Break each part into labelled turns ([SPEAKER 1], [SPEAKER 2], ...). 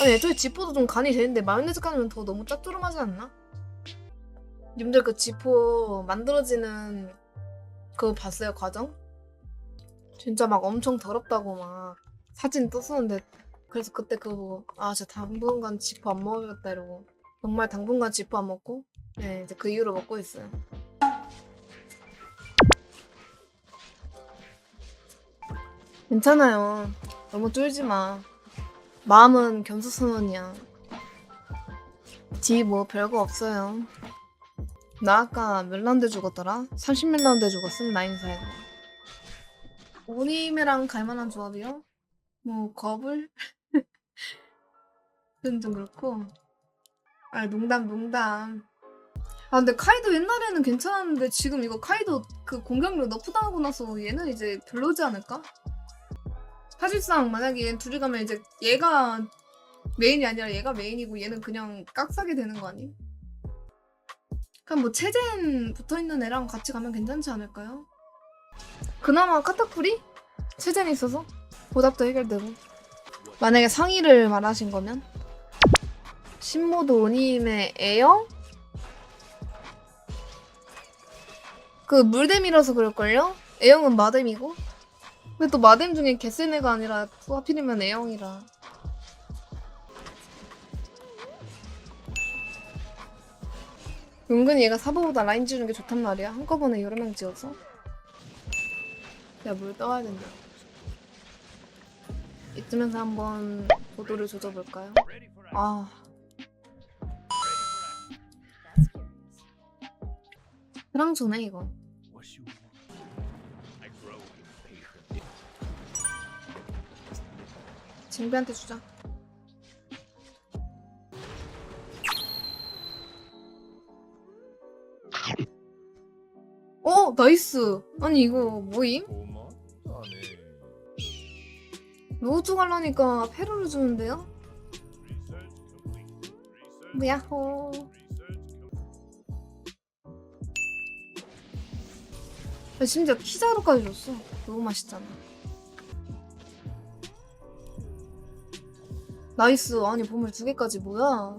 [SPEAKER 1] 아니 애초에 지포도 좀 간이 되는데 마요네즈 까면 더 너무 짭조름하지 않나? 님들 그 지포 만들어지는 그거 봤어요 과정? 진짜 막 엄청 더럽다고 막 사진 떴었는데 그래서 그때 그거 보고 아 진짜 당분간 지포 안 먹어야겠다 이러고 정말 당분간 지포 안 먹고 네 이제 그 이후로 먹고 있어요 괜찮아요 너무 쫄지 마 마음은 겸수선언이야 뒤뭐 별거 없어요 나 아까 몇 라운드 죽었더라? 30몇 라운드 죽었음 나인사에서 오님이랑 갈만한 조합이요? 뭐 겁을? 그건 좀 그렇고 아 농담 농담 아 근데 카이도 옛날에는 괜찮았는데 지금 이거 카이도 그 공격력 너프 당하고 나서 얘는 이제 별로지 않을까? 사실상 만약에 얘 둘이 가면 이제 얘가 메인이 아니라 얘가 메인이고 얘는 그냥 깍싸게 되는 거 아니? 그럼 뭐 체젠 붙어있는 애랑 같이 가면 괜찮지 않을까요? 그나마 카타쿠리? 체젠이 있어서 보답도 해결되고 만약에 상의를 말하신 거면 신모드 오님의 애영? 그 물댐이라서 그럴걸요? 애영은 마댐이고 근데 또 마뎀 중에 개센 애가 아니라 또 하필이면 애영이라. 은근히 얘가 사보보다 라인 지우는 게 좋단 말이야. 한꺼번에 여러 명 지어서. 야 물 떠와야 된다. 이쯤에서 한번 보도를 조져볼까요? 아. 프랑초네 이거 징비한테 주자. 어, 나이스. 아니 이거 뭐임?
[SPEAKER 2] 고맙다네.
[SPEAKER 1] 로우투 갈라니까 페루를 주는데요? 야호. 야, 심지어 키자루까지 줬어. 너무 맛있잖아. 나이스. 아니 보물 두 개까지 뭐야?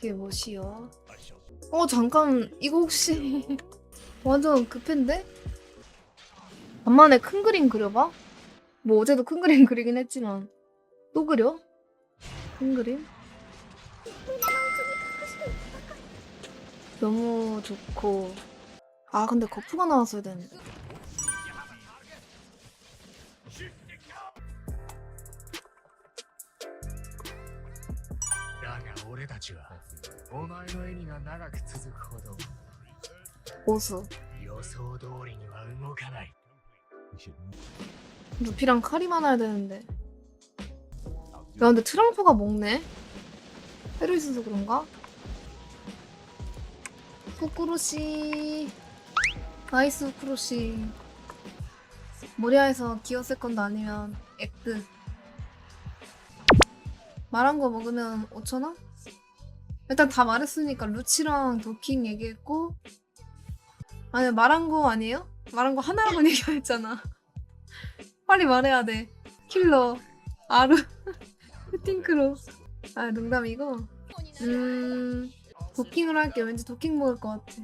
[SPEAKER 1] 이게 뭐시여? 어 잠깐 이거 혹시 완전 급한데? 간만에 큰 그림 그려봐? 뭐 어제도 큰 그림 그리긴 했지만. 또 그려? 큰 그림? 너무 좋고. 아 근데 거푸가 나왔어야 되는데. 보수. 루피랑 카리 많아야 되는데 야 근데 트럼프가 먹네? 새로 있어서 그런가? 후쿠로시 나이스 후쿠로시 모리아에서 기어쓸 건도 아니면 액드 말한 거 먹으면 5천원? 일단 다 말했으니까 루치랑 도킹 얘기했고 아니 말한 거 아니에요? 말한 거 하나라고 얘기했잖아 빨리 말해야 돼. 킬러, 아르, 팅크로. 아 농담이고. 음 도킹으로 할게. 왠지 도킹 먹을 것 같아.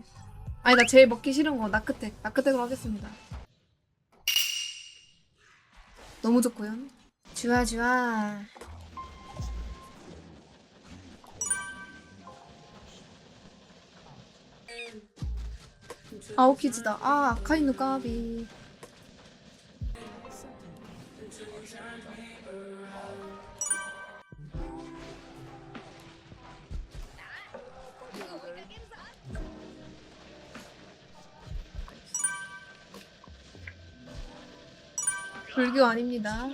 [SPEAKER 1] 아니 나 제일 먹기 싫은 거 나크텍. 나크텍으로 하겠습니다. 너무 좋고요. 좋아 좋아. 아오키즈다. 아 아카이누 까비. 불교 아닙니다.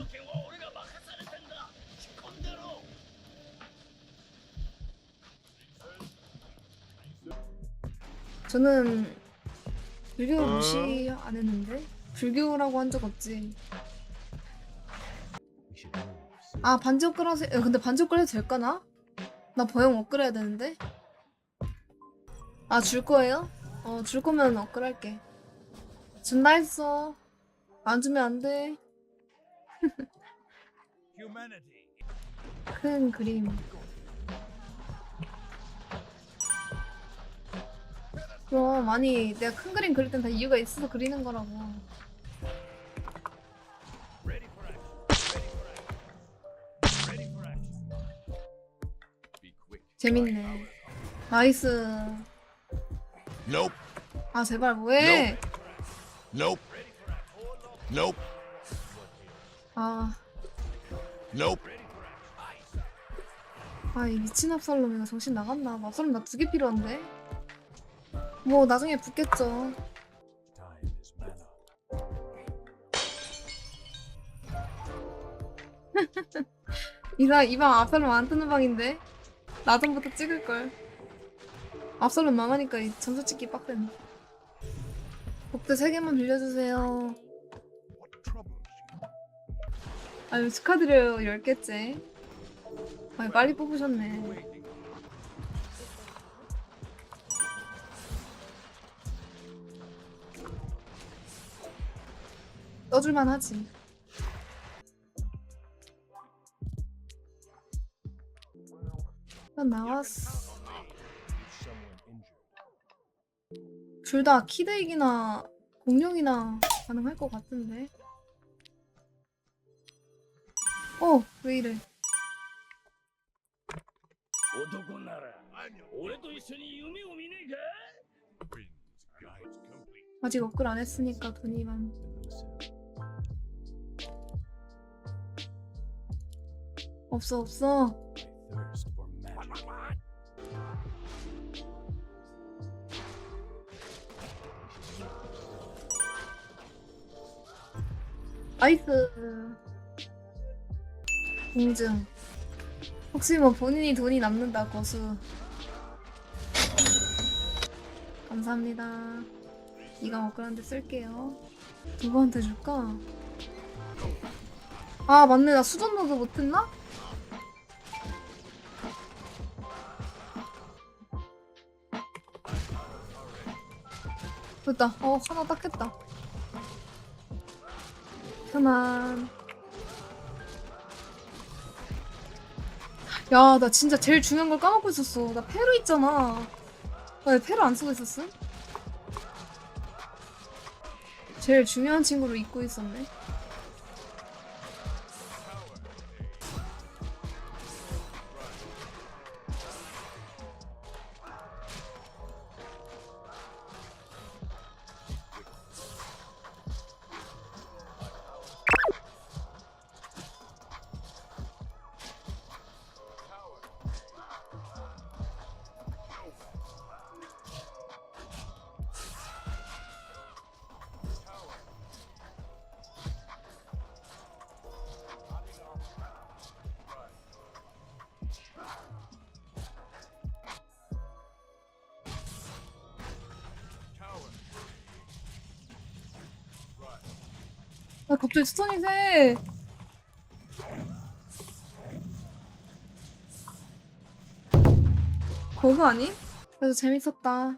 [SPEAKER 1] 저는 불교 무시 안 했는데 불교라고 한 적 없지. 아 반지 업그레이드 야, 근데 반지 업그레이드 될까나? 나 보형 업그레이드 해야 되는데 아 줄 거예요? 어 줄 거면 업그레이드 할게 준다 했어 안 주면 안돼. 큰 그림 그럼 아니 내가 큰 그림 그릴 땐 다 이유가 있어서 그리는 거라고 재밌네 나이스
[SPEAKER 3] Nope.
[SPEAKER 1] 아 제발 뭐해
[SPEAKER 3] Nope. Nope.
[SPEAKER 1] 아
[SPEAKER 3] Nope.
[SPEAKER 1] 아, 이 미친 압살롬 이거 정신 나갔나? 압살롬 나 두 개 필요한데? 뭐 나중에 붙겠죠. 이사 이방 압살롬 안 뜨는 방인데 나전부터 찍을 걸. 압살롬 망하니까 이 점수 찍기 빡센. 복대 세 개만 빌려주세요. 아유 축하드려요 열 개째. 아 빨리 뽑으셨네. 떠줄만 하지. 아, 나왔어. 둘 다 키덱이나 공룡이나 가능할 것 같은데. 어, 왜 이래? 아직 업글 안 했으니까 돈이만. 없어 없어. 나이스. 공증. 혹시 뭐 본인이 돈이 남는다, 거수. 감사합니다. 이가 업글한테 쓸게요. 누구한테 줄까? 아, 맞네. 나 수전 노드 못했나? 됐다. 어, 하나 딱 했다. 편안. 야, 나 진짜 제일 중요한 걸 까먹고 있었어. 나 페루 있잖아. 나 왜 페루 안 쓰고 있었음? 제일 중요한 친구를 잊고 있었네. 아, 갑자기 스톤이 세. 그거 아니? 그래서 재밌었다.